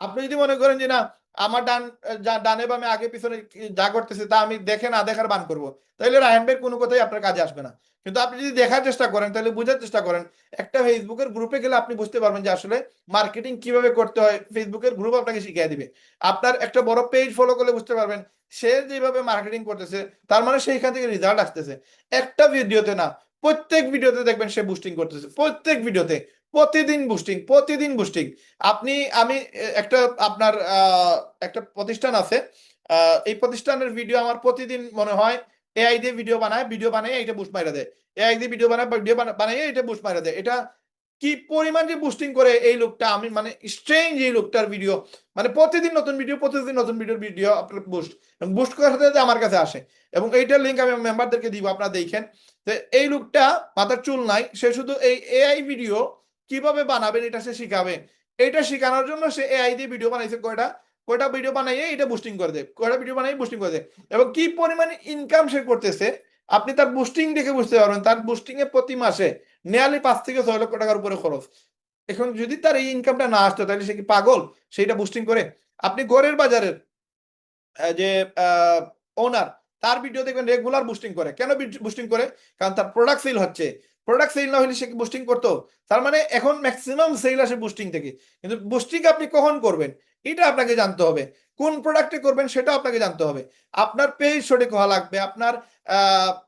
আপনি যদি মনে করেন যে না, আমার ডান ডানে বামে আগে পিছনে যা করতেছে তা আমি দেখে না দেখার বান করব তাহলে রায়হান ভাইয়ের কোনো কথাই আপনার কাজে আসবে না। কিন্তু আপনি যদি দেখার চেষ্টা করেন তাহলে বোঝার চেষ্টা করেন, একটা ফেসবুকের গ্রুপে গেলে আপনি বুঝতে পারবেন যে আসলে মার্কেটিং কীভাবে করতে হয় ফেসবুকের গ্রুপ আপনাকে শিখিয়ে দিবে। আপনার একটা বড় পেজ ফলো করলে বুঝতে পারবেন, সে যেভাবে মার্কেটিং করতেছে, তার মানে সেইখান থেকে রেজাল্ট আসতেছে। একটা ভিডিওতে না প্রত্যেক ভিডিওতে দেখবেন সে বুস্টিং করতেছে। প্রত্যেক ভিডিওতে। প্রতিদিন বুস্টিং প্রতিদিন বুস্টিং আপনি, আমি একটা আপনার একটা প্রতিষ্ঠান আছে। এই প্রতিষ্ঠানের ভিডিও আমার প্রতিদিন মনে হয় এআই দিয়ে ভিডিও বানায় ভিডিও বানায় এটা বুস্ট মাইরা দেয়। এআই দিয়ে ভিডিও বানায় ভিডিও বানায় এটা বুস্ট মাইরা দেয়। এটা কি পরিমাণ যে বুস্টিং করে এই লোকটা, আমি মানে স্ট্রেঞ্জ এই লোকটার ভিডিও মানে প্রতিদিন নতুন ভিডিও প্রতিদিন নতুন ভিডিওর ভিডিও আপনার বুস্ট বুস্ট করার সাথে আমার কাছে আসে। এবং এইটার লিঙ্ক আমি মেম্বারদেরকে দিব, আপনারা দেখেন। তো এই লোকটা মাথার চুল নাই, সে শুধু এই এআই ভিডিও কীভাবে বানাবেন এটা সে শিখাবে। এটা শেখানোর জন্য সে এআই দিয়ে ভিডিও বানাইছে কয়টা? কয়টা ভিডিও বানাইয়ে এটা বুস্টিং করে দেয়। কয়টা ভিডিও বানাই বুস্টিং করে দেয়। এবং কি পরিমাণে ইনকাম সে করতেছে, আপনি তার বুস্টিং দেখে বুঝতে পারবেন। তার বুস্টিং এ প্রতি মাসে নিয়ারলি পাঁচ থেকে ছয় লক্ষ টাকার উপরে খরচ। এখন যদি তার এই ইনকামটা না আসতো, তাহলে সে কি পাগল? সেইটা বুস্টিং করে। আপনি গড়ের বাজারের যে ওনার তার ভিডিও দেখবেন রেগুলার বুস্টিং করে। কেন বুস্টিং করে? কারণ তার প্রোডাক্ট সেল হচ্ছে। প্রোডাক্ট সেল না হলে সে বুস্টিং করতো? তার মানে এখন ম্যাক্সিমাম সেল আসে বুস্টিং থেকে। কিন্তু বুস্টিং আপনি কখন করবেন? এটা আপনাকে জানতে হবে। কোন প্রোডাক্টে করবেন সেটা আপনাকে জানতে হবে। আপনার পেজ সঠিক হওয়া লাগবে, আপনার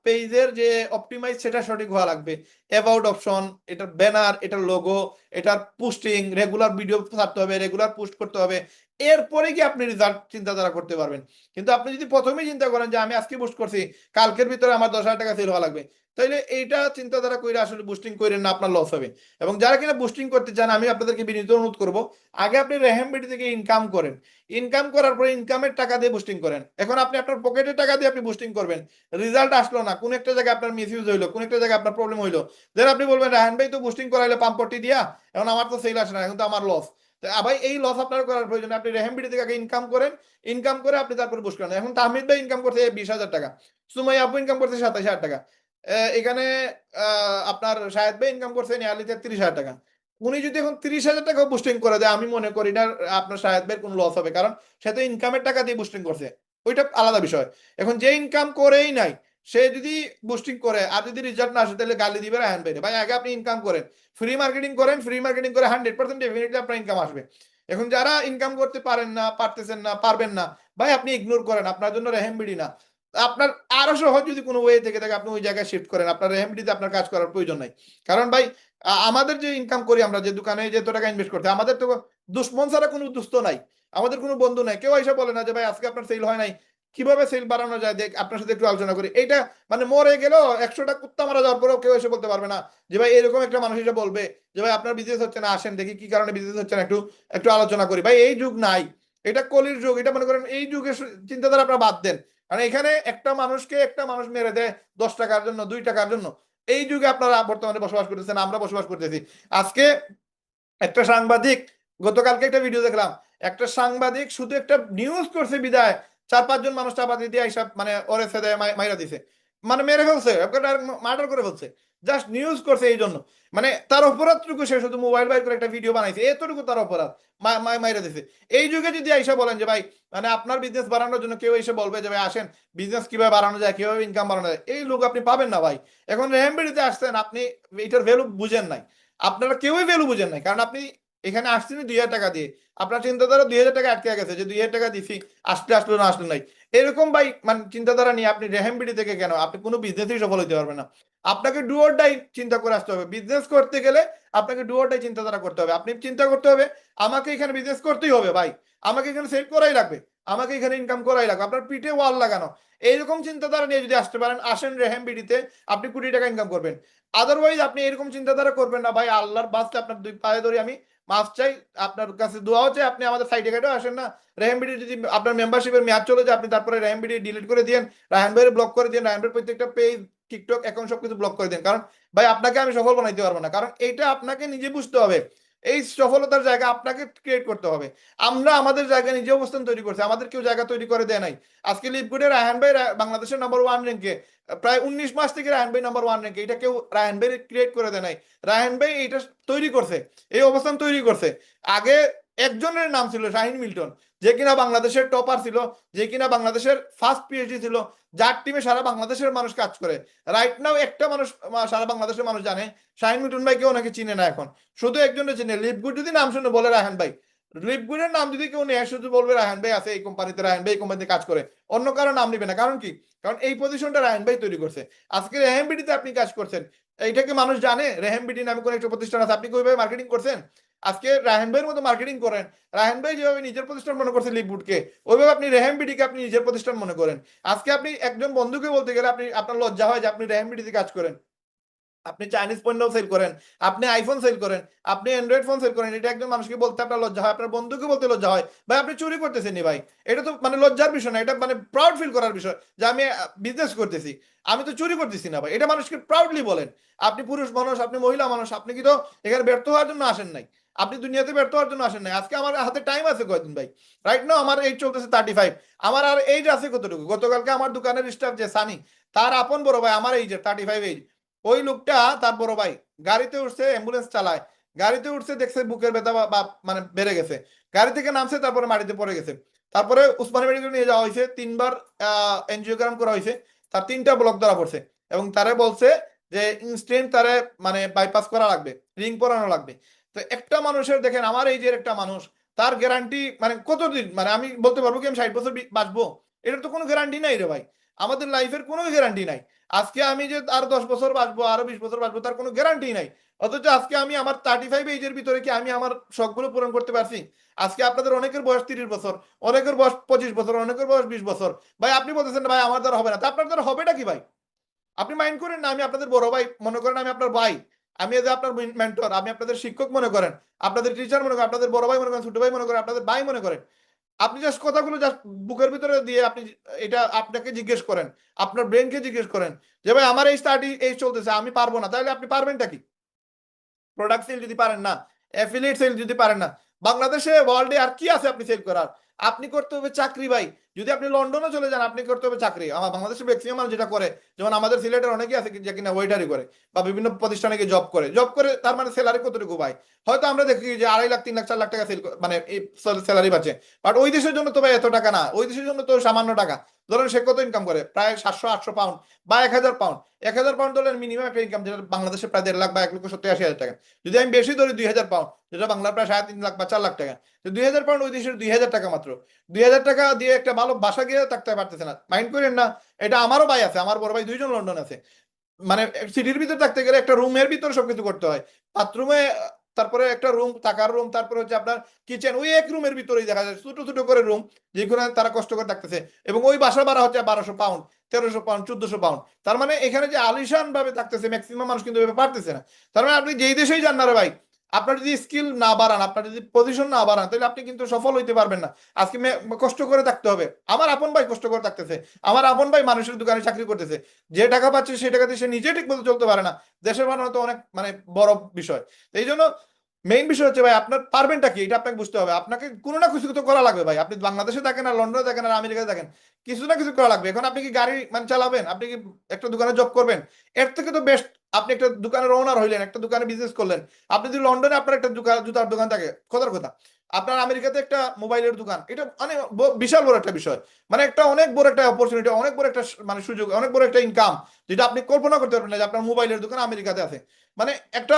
পেজের যে অপটিমাইজ সেটা সঠিক হওয়া লাগবে। অ্যাবাউট অপশন এটার ব্যানার এটার লোগো এটার পোস্টিং রেগুলার ভিডিও ছাড়তে হবে রেগুলার পোস্ট করতে হবে। এরপরে কি আপনি রেজাল্ট চিন্তাধারা করতে পারবেন। কিন্তু আপনি যদি প্রথমেই চিন্তা করেন যে আমি আজকে পোস্ট করছি, কালকের ভিতরে আমার দশ হাজার টাকা সেল হওয়া লাগবে, তাইলে এইটা চিন্তাধারা করে আসলে বুস্টিং করেন না, আপনার লস হবে। এবং যারা কিনা বুস্টিং করতে চান, আমি আপনাদেরকে বিনীত অনুরোধ করব, আগে আপনি রেহেমবিডি থেকে ইনকাম করেন। ইনকাম করার পরে ইনকামের টাকা দিয়ে বুস্টিং করেন। এখন আপনি আপনার পকেটের টাকা দিয়ে আপনি বুস্টিং করবেন। রেজাল্ট আসলো না। কোন একটা জায়গায় আপনার মিস ইউজ হইল, কোন একটা জায়গায় আপনার প্রবলেম হইল। দেন আপনি বলবেন রাহান ভাই, তো বুস্টিং করাইলে পাম্পটি দিয়া? এখন আমার তো সেল আসে না, এখন তো আমার লস ভাই, এই লস আপনার করার প্রয়োজন আপনি রেহেমবিডি থেকে ইনকাম করেন। ইনকাম করে আপনি তারপরে বুস্ট করেন। এখন তাহমিদ ভাই ইনকাম করছে বিশ হাজার টাকা। সুমাই আপু ইনকাম করছে সাতাশ হাজার টাকা। এখানে আপনার শাহেদ ভাই ইনকাম করছে নিয়ারলি তেত্রিশ হাজার টাকা। উনি যদি এখন তিরিশ হাজার টাকা বুস্টিং করে দেয়, আমি মনে করি না, আপনার শাহেদ ভাইয়ের কোনো লস হবে। কারণ সে তো ইনকামের টাকা দিয়ে বুস্টিং করছে। ওইটা আলাদা বিষয়। এখন যে ইনকাম করেই নাই, সে যদি বুস্টিং করে আর যদি রেজাল্ট না আসে, তাহলে গালি দিবে রায়হান ভাই ভাই, আগে আপনি ইনকাম করেন। ফ্রি মার্কেটিং করেন ফ্রি মার্কেটিং করে হান্ড্রেড পার্সেন্ট ডেফিনেটলি আপনার ইনকাম আসবে। এখন যারা ইনকাম করতে পারেন না, পারতেছেন না, পারবেন না, ভাই, আপনি ইগনোর করেন। আপনার জন্য রেহেম বিড়ি না। আপনার আরও সহজ যদি কোনো ওয়ে থেকে থাকে, আপনি ওই জায়গায় শিফট করেন। আপনার রেহেমডিতে আপনার কাজ করার প্রয়োজন নাই। কারণ ভাই আমাদের যে ইনকাম করি আমরা, যে দোকানে যে টাকা ইনভেস্ট করতে আমাদের তো দুশ্মন ছাড়া কোনো দুস্থ নাই। আমাদের কোনো বন্ধু নাই। কেউ এসে বলে না যে, ভাই, আজকে আপনার সেল হয় নাই। কীভাবে সেল বাড়ানো যায়? দেখ, আপনার সাথে একটু আলোচনা করি। এটা মানে মরে গেল একশোটা কুত্তা মারা যাওয়ার পরেও কেউ এসে বলতে পারবে না যে, ভাই, এরকম একটা মানুষ এসে বলবে যে, ভাই, আপনার বিজনেস হচ্ছে না, আসেন দেখি কি কারণে বিজনেস হচ্ছে না, একটু একটু আলোচনা করি। ভাই, এই যুগ নাই। এটা কলির যুগ। এটা মনে করেন এই যুগের চিন্তাধারা আপনারা বাদ দেন। কারণ এখানে একটা মানুষকে একটা মানুষ মেরে দেয় দশ টাকার জন্য, দুই টাকার জন্য। এই যুগে আপনারা বর্তমানে বসবাস করতেছেন, আমরা বসবাস করতেছি। আজকে একটা সাংবাদিক, গতকালকে একটা ভিডিও দেখলাম, একটা সাংবাদিক শুধু একটা নিউজ করছে বিদায়, চার পাঁচজন মানুষ চাপাতি দিয়ে এইসব মানে ওরে ফেদে মাইরা দিছে। মানে মেরে ফেলছে মার্ডার করে ফেলছে। জাস্ট নিউজ করছে এই জন্য। মানে তার অপরাধটুকু সে শুধু মোবাইল বাইর করে একটা ভিডিও বানাইছে, এতটুকু তার অপরাধ মাইরা দিছে। এই যুগে যদি আইসা বলেন যে, ভাই মানে আপনার বিজনেস বাড়ানোর জন্য কেউ এসে বলবে যে, ভাই, আসেন বিজনেস কীভাবে বাড়ানো যায়, কীভাবে ইনকাম বাড়ানো যায়? এই লোক আপনি পাবেন না, ভাই। এখন রেহেমবিডিতে আসছেন, আপনি এটার ভ্যালু বুঝেন নাই। আপনারা কেউই ভ্যালু বুঝেন নাই, কারণ আপনি এখানে আসছেন দুই হাজার টাকা দিয়ে। আপনার চিন্তাধারা দুই হাজার টাকা আটকে গেছে, যে দুই হাজার টাকা দিছি, আসলে আসলো না, আসলো নাই। এরকম ভাই মানে চিন্তাধারা নিয়ে আপনি রেহেমবিডি থেকে কেন? আপনি কোনো বিজনেসই সফল হতে পারবেন না। আপনাকে ডুয়োর ডাই চিন্তা করে আসতে হবে। বিজনেস করতে গেলে আপনাকে ডুয়োর ডাই চিন্তাধারা করতে হবে। আপনি চিন্তা করতে হবে, আমাকে এখানে বিজনেস করতেই হবে ভাই। আমাকে এখানে সেল করাই লাগবে। আমাকে এখানে ইনকাম করাই লাগবে। আপনার পিঠে ওয়াল লাগানো। এইরকম চিন্তাধারা নিয়ে যদি আসতে পারেন, আসেন রেহেম বিডিতে, আপনি কোটি টাকা ইনকাম করবেন। আদারওয়াইজ আপনি এরকম চিন্তাধারা করবেন না ভাই। আল্লাহর বাস্তে আপনার দুই পায়ে ধরে আমি মাফ চাই, আপনার কাছে দোয়া চাই, আপনি আমাদের সাইডে ঘাটেও আসেন না। রেহান বিডি যদি আপনার মেম্বারশিপের মেয়াদ চলে যায়, আপনি তারপরে রেহান বিডি ডিলিট করে দিন রাহান ভাইয়ের ব্লক করে দিন রাহান ভাইয়ের প্রত্যেকটা পেজ টিকটক অ্যাকাউন্ট সবকিছু ব্লক করে দিন কারণ ভাই, আপনাকে আমি সফল বানাইতে পারব না। কারণ এটা আপনাকে নিজে বুঝতে হবে। এই সফলতার জায়গা আপনাকে ক্রিয়েট করতে হবে। আমরা আমাদের জায়গা নিজে অবস্থান তৈরি করছি, আমাদের কেউ জায়গা তৈরি করে দেয় নাই। আজকে লিপগুডে রায়হান ভাই বাংলাদেশের নম্বর ওয়ান র্যাঙ্কে প্রায় উনিশ মাস থেকে রায়হান ভাই নাম্বার ওয়ান র্যাঙ্কে এটা কেউ রায়হান ভাই ক্রিয়েট করে দেয় নাই। রায়হান ভাই এটা তৈরি করছে, এই অবস্থান তৈরি করছে। আগে একজনের নাম ছিল শাহিন মিল্টন, যে কিনা বাংলাদেশের টপার ছিল, যে কিনা বাংলাদেশের ফার্স্ট পিএইচডি ছিল, যার টিমে সারা বাংলাদেশের মানুষ কাজ করে। রাইট নাও একটা মানুষ সারা বাংলাদেশের মানুষ জানে, শাহিন মিল্টন ভাই কেউ ওনাকে চিনে না এখন। শুধু একজনের চিনে, লিপগুড যদি নাম শুনে বলে রাহেন ভাই, লিপগুডের নাম যদি কেউ নেয়, শুধু বলবে রাহান ভাই আছে এই কোম্পানিতে রাহান ভাই এই কোম্পানিতে কাজ করে, অন্য কারও নাম নিবে না। কারণ কি? কারণ এই পজিশনটা রাহান ভাই তৈরি করছে। আজকে রেহেমবিডিতে আপনি কাজ করছেন এইটাকে মানুষ জানে। রেহেম বিডি নামে কোনো একটা প্রতিষ্ঠান আছে। আপনি কি ওইভাবে মার্কেটিং করছেন? আজকে রাহেন ভাইয়ের মতো মার্কেটিং করেন। রাহেন ভাই যেভাবে নিজের প্রতিষ্ঠান মনে করছে লিপবুটকে ওইভাবে আপনি রেহেম বিডিকে আপনি নিজের প্রতিষ্ঠান মনে করেন। আজকে আপনি একজন বন্ধুকে বলতে গেলে আপনি, আপনার লজ্জা হয় যে আপনি রেহেম বিডিতে কাজ করেন। আপনি চাইনিজ পণ্য সেল করেন, আপনি আইফোন সেল করেন, আপনি অ্যান্ড্রয়েড ফোন সেল করেন, এটা একজন মানুষকে বলতে আপনার লজ্জা হয়, আপনার বন্ধুকে বলতে লজ্জা হয়, ভাই আপনি চুরি করতেছেন ভাই? এটা তো মানে লজ্জার বিষয় না, এটা মানে প্রাউড ফিল করার বিষয় যে আমি বিজনেস করতেছি, আমি তো চুরি করতেছি না ভাই, এটা মানুষকে প্রাউডলি বলেন। আপনি পুরুষ মানুষ, আপনি মহিলা মানুষ, আপনি কি তো এখানে ব্যর্থ হওয়ার জন্য আসেন নাই? আপনি দুনিয়াতে ব্যর্থ হওয়ার জন্য আসেন নাই। আজকে আমার হাতে টাইম আছে কয়দিন ভাই? রাইট নাও আমার এইজ চলতেছে থার্টি ফাইভ আমার আর এইজ আছে কতটুকু? গতকালকে আমার দোকানের স্টাফ যে সানি তার আপন বড় ভাই, আমার এইজের থার্টি ফাইভ এইজ ওই লোকটা তার বড় ভাই, গাড়িতে উঠছে অ্যাম্বুলেন্স চালায়। গাড়িতে উঠছে, দেখছে বুকের ব্যথা বা- মানে বেড়ে গেছে। গাড়ি থেকে নামছে, তারপরে মাটিতে পড়ে গেছে। তারপরে উসমানী মেডিকেল নিয়ে যাওয়া হয়েছে। তিনবার এনজিওগ্রাম করা হয়েছে। তার তিনটা ব্লক ধরা পড়ছে এবং তারে বলছে যে ইনস্ট্যান্ট তারে মানে বাইপাস করা লাগবে রিং পরানো লাগবে। তো একটা মানুষের দেখেন, আমার এই যে একটা মানুষ, তার গ্যারান্টি মানে কতদিন? মানে আমি বলতে পারব কি আমি ষাট বছর বাঁচবো? এটার তো কোনো গ্যারান্টি নাই রে ভাই। আমাদের লাইফের কোনো গ্যারান্টি নাই। আজকে আমি যে আর দশ বছর বাঁচবো, আরও বিশ বছর বাঁচবো, তার কোনো গ্যারান্টি নাই। অথচ আজকে আমি আমার থার্টি ফাইভ এজের ভিতরে কি আমি আমার শখগুলো পূরণ করতে পারছি? আজকে আপনাদের অনেকের বয়স তিরিশ বছর, অনেকের বয়স পঁচিশ বছর, অনেকের বয়স বিশ বছর। ভাই, আপনি বলতেছেন, ভাই, আমার দ্বারা হবে না। তা আপনার দ্বারা হবেটা কি ভাই? আপনি মাইন্ড করেন না, আমি আপনাদের বড় ভাই মনে করেন আমি আপনার ভাই। আমি যে আপনার মেন্টর আমি আপনাদের শিক্ষক মনে করেন। আপনাদের টিচার মনে করেন, আপনাদের বড় ভাই মনে করেন, ছোট ভাই মনে করেন, আপনাদের ভাই মনে করেন। আপনি জাস্ট কথাগুলো জাস্ট বুকের ভিতরে দিয়ে আপনি এটা আপনাকে জিজ্ঞেস করেন। আপনার ব্রেনকে জিজ্ঞেস করেন যে, ভাই, আমার এই স্টাডি এই চলতেছে, আমি পারব না। তাহলে আপনি পারবেনটা কি? প্রোডাক্ট সেল যদি পারেন না অ্যাফিলিয়েট সেল যদি পারেন না, বাংলাদেশে ওয়ার্ল্ডে আর কি আছে আপনি সেল করার? আপনি করতে হবে চাকরি, ভাই। যদি আপনি লন্ডনে চলে যান, আপনি করতে হবে চাকরি। আমার বাংলাদেশের ম্যাক্সিমাম মানুষ যেটা করে, যেমন আমাদের সিলেটের অনেকেই আছে যে কিনা ওয়েটারি করে বা বিভিন্ন প্রতিষ্ঠানে গিয়ে জব করে। জব করে তার মানে স্যালারি কতটুকু ভাই হয়তো আমরা দেখি যে আড়াই লাখ, তিন লাখ, চার লাখ টাকা মানে স্যালারি পাচ্ছে। বাট ওই দেশের জন্য তো ভাই এত টাকা না। ওই দেশের জন্য তো সামান্য টাকা। ধরেন সে কত ইনকাম করে? প্রায় সাতশো, আটশো পাউন্ড বা এক হাজার পাউন্ড এক হাজার পাউন্ড ধরেন মিনিমাম একটা ইনকাম যেটা বাংলাদেশে প্রায় দেড় লাখ বা এক লক্ষ সত্তর আশি হাজার টাকা। যদি আমি বেশি ধরি দুই হাজার পাউন্ড যেটা বাংলার প্রায় সাড়ে তিন লাখ বা চার লাখ টাকা। তো দুই হাজার পাউন্ড ওই দেশের দুই হাজার টাকা মাত্র। দুই হাজার টাকা দিয়ে একটা ভালো বাসা গিয়ে থাকতে পারতেছে না। মাইন্ড করেন না, এটা আমারও ভাই আছে, আমার বড় ভাই দুইজন লন্ডন আছে। মানে সিটির ভিতরে থাকতে গেলে একটা রুমের ভিতরে সবকিছু করতে হয়। বাথরুমে তারপরে একটা রুম থাকার রুম তারপরে হচ্ছে আপনার কিচেন ওই এক রুমের ভিতরেই দেখা যায়, ছোট ছোট করে রুম যেখানে তারা কষ্ট করে থাকতেছে। এবং ওই বাসা ভাড়া হচ্ছে বারোশো পাউন্ড তেরোশো পাউন্ড চোদ্দশো পাউন্ড তার মানে এখানে যে আলিশান ভাবে থাকতেছে ম্যাক্সিমাম মানুষ কিন্তু পারতেছে না। তার মানে আপনি যেই দেশেই যান না রে ভাই আপনার যদি স্কিল না বাড়ান, আপনার যদি পজিশন না বাড়ান, তাহলে আপনি কিন্তু সফল হইতে পারবেন না। আজকে কষ্ট করে থাকতে হবে। আমার আপন ভাই কষ্ট করে থাকতেছে। আমার আপন ভাই মানুষের দোকানে চাকরি করতেছে। যে টাকা পাচ্ছে সেই টাকাতে সে নিজে ঠিক মতো চলতে পারে না। দেশের মানুষ তো অনেক মানে বড় বিষয়। এই জন্য মেইন বিষয় হচ্ছে ভাই, আপনার পারবেনটা কি? এটা আপনাকে বুঝতে হবে। আপনাকে কোনো না কিছু তো করা লাগবে ভাই। আপনি বাংলাদেশে থাকেন আর লন্ডনে থাকেন আর আমেরিকায় থাকেন, কিছু না কিছু করা লাগবে। এখন আপনি কি গাড়ি মানে চালাবেন? আপনি কি একটা দোকানে জব করবেন? এর থেকে তো বেস্ট আপনি একটা দোকানের ওনার হইলেন, একটা দোকানে বিজনেস করলেন। আপনি যদি লন্ডনে আপনার একটা জুতার দোকান থাকে, কথার কথা। আপনার আমেরিকাতে একটা মোবাইলের দোকান, এটা অনেক বিশাল বড় একটা বিষয়। মানে একটা অনেক বড় একটা অপরচুনিটি অনেক বড় একটা মানে সুযোগ, অনেক বড় একটা ইনকাম যেটা আপনি কল্পনা করতে পারবেন না যে আপনার মোবাইলের দোকান আমেরিকাতে আছে। মানে একটা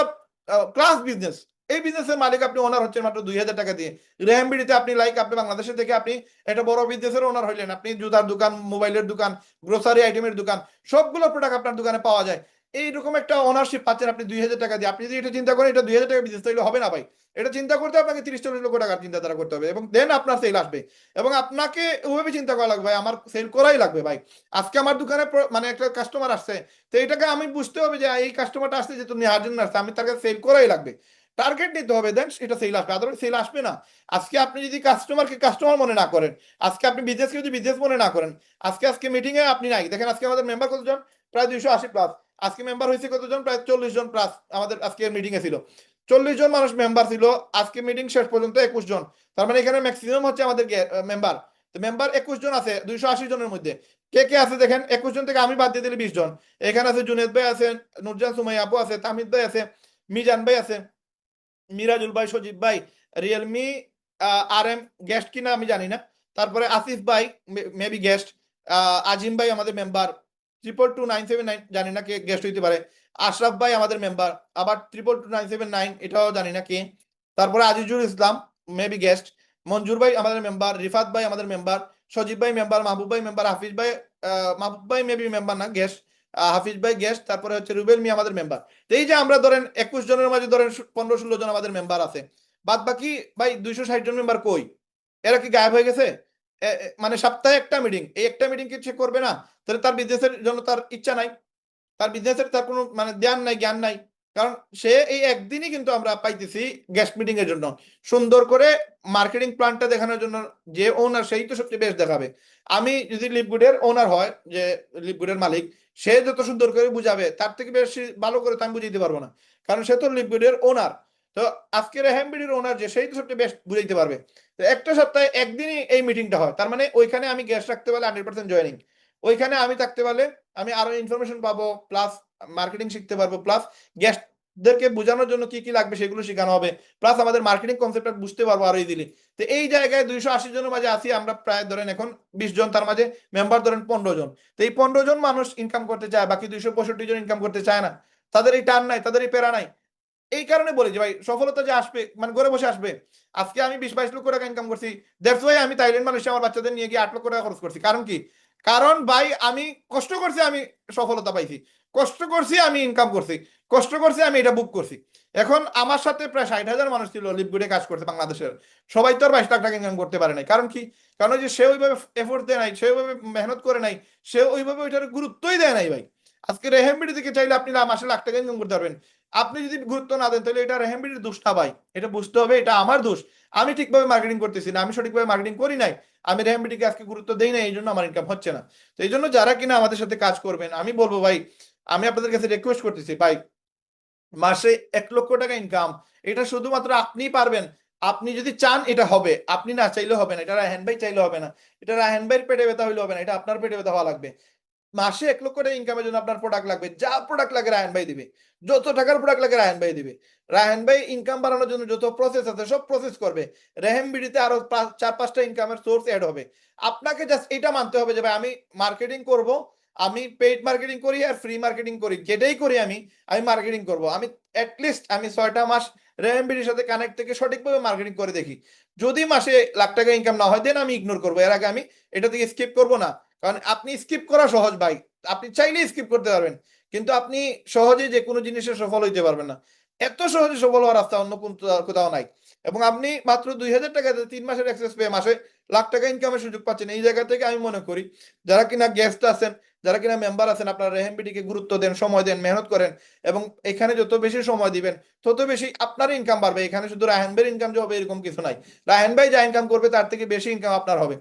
ক্লাস বিজনেস এই বিজনেসের মালিক আপনি ওনার হচ্ছেন মাত্র দুই হাজার টাকা দিয়ে। রেহামবিডিতে আপনি লাইক আপনি বাংলাদেশে থেকে আপনি একটা বড় বিজনেসের ওনার হইলেন। আপনি জুতার দোকান, মোবাইলের দোকান গ্রোসারি আইটেমের দোকান, সবগুলো প্রোডাক্ট আপনার দোকানে পাওয়া যায়। এইরকম একটা ওনারশিপ পাচ্ছেন আপনি দুই হাজার টাকা দিয়ে। আপনি যদি এটা চিন্তা করেন, এটা দুই হাজার টাকা বিজনেস তাহলে হবে না ভাই। এটা চিন্তা করতে আপনাকে তিরিশ, চল্লিশ লক্ষ টাকার চিন্তাধারা করতে হবে। এবং দেন আপনার সেল আসবে। এবং আপনাকে ওভাবে চিন্তা করা লাগবে ভাই, আমার সেল করাই লাগবে ভাই। আজকে আমার দোকানে মানে একটা কাস্টমার আসছে, তো এটাকে আমি বুঝতে হবে যে, এই কাস্টমারটা আসছে যে তুমি জন্য আসছে, আমি তাকে সেল করাই লাগবে। টার্গেট নিতে হবে দেন এটা সেল আসবে। আদারওয়াইজ সেল আসবে না। আজকে আপনি যদি কাস্টমারকে কাস্টমার মনে না করেন, আজকে আপনি বিজনেসকে যদি বিজনেস মনে না করেন, আজকে আজকে মিটিংয়ে আপনি নাই। দেখেন আজকে আমাদের মেম্বার কতজন? প্রায় দুইশো আশি প্লাস আজকে মেম্বার হয়েছে কতজন? প্রায় চল্লিশ জন প্লাস আমাদের আজকে মিটিং এ ছিল। চল্লিশ জন মানুষ মেম্বার ছিল। আজকে মিটিং শেষ পর্যন্ত একুশ জন তার মানে এখানে ম্যাক্সিমাম হচ্ছে আমাদের মেম্বার তো মেম্বার একুশ জন আছে, দুইশো আশি জনের মধ্যে। কে কে আছে দেখেন? একুশ জন থেকে আমি বাদ দিয়ে দিলে বিশ জন এখানে আছে জুনেদ ভাই আছে, নুরজান সুমাই আপু আছে তামিদ ভাই আছে, মিজান ভাই আছে, মিরাজুল ভাই, সজীব ভাই, রিয়েলমি আর এম গেস্ট কিনা আমি জানি না। তারপরে আসিফ ভাই মেবি গেস্ট আজিম ভাই আমাদের member triple two nine seven nine জানি না কে গেস্ট হইতে পারে। আশরাফ ভাই আমাদের মেম্বার আবার triple two nine seven nine এটাও জানি না কে। তারপরে আজিজুল ইসলাম মেবি গেস্ট মঞ্জুর ভাই আমাদের মেম্বার রিফাত ভাই আমাদের মেম্বার সজীব ভাই মেম্বার মাহবুব ভাই মেম্বার হাফিজ ভাই মাহবুব ভাই মেবি মেম্বার না গেস্ট হাফিজ ভাই গেস্ট তারপরে হচ্ছে রুবেল মি আমাদের মেম্বার এই যে আমরা ধরেন একুশ জনের মাঝে ধরেন পনেরো ষোলো জন আমাদের মেম্বার আছে। বাদ বাকি ভাই দুইশো ষাট জন মেম্বার কই? এরা কি গায়েব হয়ে গেছে? মানে সপ্তাহে একটা মিটিং এই একটা মিটিং কি সে করবে না? তাহলে তার বিজনেসের জন্য তার ইচ্ছা নাই। তার বিজনেসের তার কোনো মানে ধ্যান নাই, জ্ঞান নাই। কারণ সে এই একদিনই কিন্তু আমরা পাইতেছি গেস্ট মিটিং এর জন্য। সুন্দর করে মার্কেটিং প্ল্যানটা দেখানোর জন্য যে ওনার সেই তো সবচেয়ে বেস্ট দেখাবে। আমি যদি লিপগুডের ওনার হয়, যে লিপগুডের মালিক, সে যত সুন্দর করে বুঝাবে, তার থেকে বেশি ভালো করে তো আমি বুঝিয়ে দিতে পারব না। কারণ সে তো লিপগুডের ওনার তো আজকের হ্যামবিডির ওনার যে, সেই তো সবচেয়ে বেস্ট বুঝাইতে পারবে। তো একটা সপ্তাহে একদিনই এই মিটিংটা হয়। তার মানে ওইখানে আমি গেস্ট রাখতে পারলে হান্ড্রেড পার্সেন্ট জয়েনিং ওইখানে আমি থাকতে পারলে আমি আরও ইনফরমেশন পাবো প্লাস মার্কেটিং শিখতে পারব প্লাস গেস্টদেরকে বোঝানোর জন্য কি কি লাগবে সেগুলো শেখানো হবে প্লাস আমাদের মার্কেটিং কনসেপ্টটা বুঝতে পারব আরও ইজিলি তো এই জায়গায় দুইশো আশি জনের মাঝে আছি, আমরা প্রায় ধরেন এখন বিশ জন, তার মাঝে মেম্বার ধরেন পনেরো জন। তো এই পনেরো জন মানুষ ইনকাম করতে চায়, বাকি দুইশো পঁয়ষট্টি জন ইনকাম করতে চায় না। তাদের এই টান নাই, তাদের এই পেরা নাই। এই কারণে বলি যে ভাই, সফলতা যে আসবে মানে ঘরে বসে আসবে, আজকে আমি বিশ বাইশ লক্ষ টাকা ইনকাম করছি দ্যাটস ওয়াই আমি থাইল্যান্ড মালয়েশিয়া আমার বাচ্চাদের নিয়ে গিয়ে আট লক্ষ টাকা খরচ করছি। কারণ কি? কারণ ভাই, আমি কষ্ট করছি, আমি সফলতা পাইছি। কষ্ট করছি, আমি ইনকাম করছি। কষ্ট করছি, আমি এটা বুক করছি। এখন আমার সাথে প্রায় ষাট হাজার মানুষ ছিল লিপগুডে কাজ করছে বাংলাদেশের। সবাই তো আর বাইশ লাখ টাকা ইনকাম করতে পারে নাই। কারণ কি? কারণ যে সে ওইভাবে এফোর্ট দেয় নাই, সে ওইভাবে মেহনত করে নাই, সে ওইভাবে ওইটার গুরুত্বই দেয় নাই ভাই। আজকে রেহেমবিডি থেকে চাইলে আপনি মাসে লাখ টাকা ইনকাম করতে পারবেন। আপনি যদি গুরুত্ব না দেন, তাহলে এটা রেহেমবিডির দোষ না ভাই। এটা বুঝতে হবে, এটা আমার দোষ। আমি ঠিকভাবে মার্কেটিং করতেছি না, আমি সঠিকভাবে মার্কেটিং করি নাই। আমি রেহেমবিডিকে আজকে গুরুত্ব দেই না এই জন্য আমার ইনকাম হচ্ছে না। তো এই জন্য যারা কিনা আমাদের সাথে কাজ করবেন, আমি বলব ভাই, আমি আপনাদের কাছে রিকোয়েস্ট করতেছি, ভাই, মাসে এক লক্ষ টাকা ইনকাম এটা শুধুমাত্র আপনি পারবেন। আপনি যদি চান, এটা হবে। আপনি না চাইলে হবে না। এটা রায়হান ভাই চাইলে হবে না। এটা রায়হান ভাইয়ের পেটে ব্যথা হইলে হবে না। এটা আপনার পেটে ব্যথা হওয়া লাগবে। মাসে এক লক্ষ টাকা ইনকামের জন্য আপনার প্রোডাক্ট লাগবে। যা প্রোডাক্ট লাগে রায়ন ভাই দিবে। যত টাকার প্রোডাক্ট লাগে রায়হান ভাই দিবে। রায়হান ভাই ইনকাম বাড়ানোর জন্য যত প্রসেস আছে সব প্রসেস করবে। রেহেম বিডিতে আরও চার, পাঁচটা ইনকামের সোর্স অ্যাড হবে। আপনাকে জাস্ট এটা মানতে হবে যে ভাই, আমি মার্কেটিং করব, আমি পেইড মার্কেটিং করি আর ফ্রি মার্কেটিং করি। যেটাই করি আমি আমি মার্কেটিং করব। আমি অ্যাটলিস্ট আমি ছয়টা মাস রেএমবিডির সাথে কানেক্ট থেকে সঠিকভাবে মার্কেটিং করে দেখি। যদি মাসে লাখ টাকা ইনকাম না হয় দেন আমি ইগনোর করব। এর আগে আমি এটা থেকে স্কিপ করব না। কারণ আপনি স্কিপ করা সহজ ভাই। আপনি চাইলেই স্কিপ করতে পারবেন, কিন্তু আপনি সহজে যে কোনো জিনিসে সফল হইতে পারবেন না। এত সহজে সফল হওয়ার রাস্তা অন্য কোথাও নাই। এবং আপনি মাত্র দুই হাজার টাকাতে তিন মাসের অ্যাক্সেস পেয়ে মাসে লাখ টাকা ইনকামের সুযোগ পাচ্ছেন। এই জায়গা থেকে আমি মনে করি, যারা কিনা গেস্ট আছেন, যারা কিনা মেম্বার আছেন, আপনারা রেহেমবিডিকে গুরুত্ব দেন, সময় দেন, মেহনত করেন এবং এখানে যত বেশি সময় দিবেন, তত বেশি আপনার ইনকাম বাড়বে। এখানে শুধু রায়হান ভাইয়ের ইনকাম যে হবে এরকম কিছু নাই। রায়হান ভাই যা ইনকাম করবে, তার থেকে বেশি ইনকাম আপনার হবে।